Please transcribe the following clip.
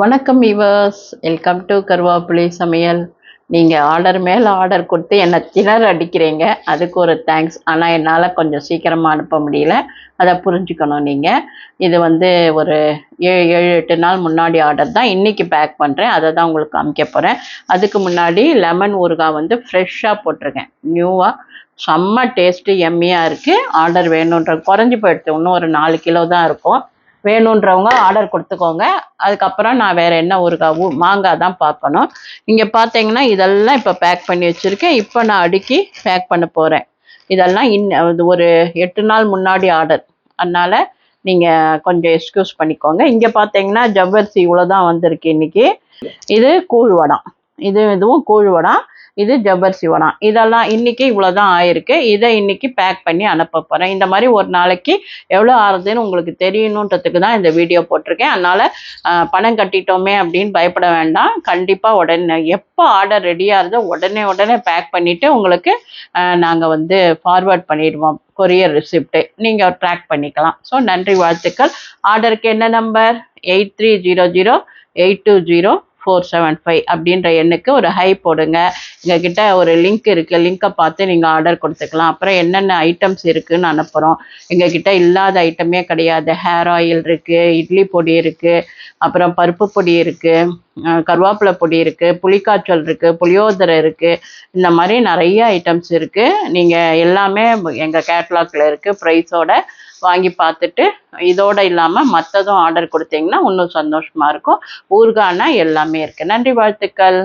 வணக்கம் இவர்ஸ் welcome to கருவாப்புளி சமையல். நீங்கள் ஆர்டர் மேலே ஆர்டர் கொடுத்து என்னை திணற அடிக்கிறீங்க. அதுக்கு ஒரு தேங்க்ஸ் ஆனால் என்னால் கொஞ்சம் சீக்கிரமாக அனுப்ப முடியல. அதை புரிஞ்சுக்கணும் நீங்கள் இது வந்து ஒரு ஏழு ஏழு எட்டு நாள் முன்னாடி ஆர்டர் தான். இன்றைக்கி பேக் பண்ணுறேன் அதை தான் உங்களுக்கு காமிக்க போகிறேன் அதுக்கு முன்னாடி லெமன் ஊறுகாய் வந்து ஃப்ரெஷ்ஷாக போட்டிருக்கேன். நியூவாக செம்ம டேஸ்ட்டு எம்மியாக இருக்குது ஆர்டர் வேணுன்ற குறைஞ்சி போயிடுச்சு இன்னும் ஒரு நாலு கிலோ தான் இருக்கும். வேணுன்றவங்க ஆர்டர் கொடுத்துக்கோங்க. அதுக்கப்புறம் நான் வேறு என்ன ஊருக்காக மாங்காய் தான் பார்க்கணும். இங்கே பார்த்தீங்கன்னா இதெல்லாம் இப்போ பேக் பண்ணி வச்சுருக்கேன். இப்போ நான் அடுக்கி பேக் பண்ண போகிறேன் இதெல்லாம் இன் அது ஒரு எட்டு நாள் முன்னாடி ஆர்டர் அதனால் நீங்கள் கொஞ்சம் எக்ஸ்கியூஸ் பண்ணிக்கோங்க. இங்கே பார்த்தீங்கன்னா ஜவ்வரிசி இவ்வளோ தான் வந்திருக்கு இன்றைக்கி இது கூழ் வடம் இது இதுவும் கூழ் வடம் இது ஜவ்வரிசி சிவனா. இதெல்லாம் இன்னைக்கு இவ்வளோதான் ஆயிருக்கு. இதை இன்னைக்கு பேக் பண்ணி அனுப்ப போகிறேன் இந்த மாதிரி ஒரு நாளைக்கு எவ்வளோ ஆறுதுன்னு உங்களுக்கு தெரியணுன்றதுக்கு தான் இந்த வீடியோ போட்டிருக்கேன். அதனால் பணம் கட்டிட்டோமே அப்படின்னு பயப்பட வேண்டாம். கண்டிப்பாக உடனே எப்போ ஆர்டர் ரெடியாக இருந்தோ உடனே உடனே பேக் பண்ணிவிட்டு உங்களுக்கு நாங்கள் வந்து ஃபார்வேர்ட் பண்ணிடுவோம். கொரியர் ரிசிப்ட்டு நீங்கள் ட்ராக் பண்ணிக்கலாம். ஸோ நன்றி வாழ்த்துக்கள். ஆர்டருக்கு என்ன number eight three zero zero eight two zero four seven five அப்படின்ற எண்ணுக்கு ஒரு ஹை போடுங்க. எங்ககிட்ட ஒரு லிங்க் இருக்குது லிங்க்கை பார்த்து நீங்கள் ஆர்டர் கொடுத்துக்கலாம். அப்புறம் என்னென்ன ஐட்டம்ஸ் இருக்குதுன்னு அனுப்புகிறோம் எங்ககிட்ட இல்லாத ஐட்டமே கிடையாது. ஹேர் ஆயில் இருக்குது இட்லி பொடி இருக்குது அப்புறம் பருப்பு பொடி இருக்குது கருவேப்பிலை பொடி இருக்குது புளிக்காய்ச்சல் இருக்குது புளியோதரை இருக்குது இந்த மாதிரி நிறைய ஐட்டம்ஸ் இருக்குது நீங்கள் எல்லாமே எங்கள் கேட்லாகில் இருக்குது ப்ரைஸோட வாங்கி பார்த்துட்டு இதோட இல்லாமல் மற்றதும் ஆர்டர் கொடுத்தீங்கன்னா இன்னும் சந்தோஷமாக இருக்கும். ஊர்கானா எல்லாமே இருக்குது நன்றி வாழ்த்துக்கள்.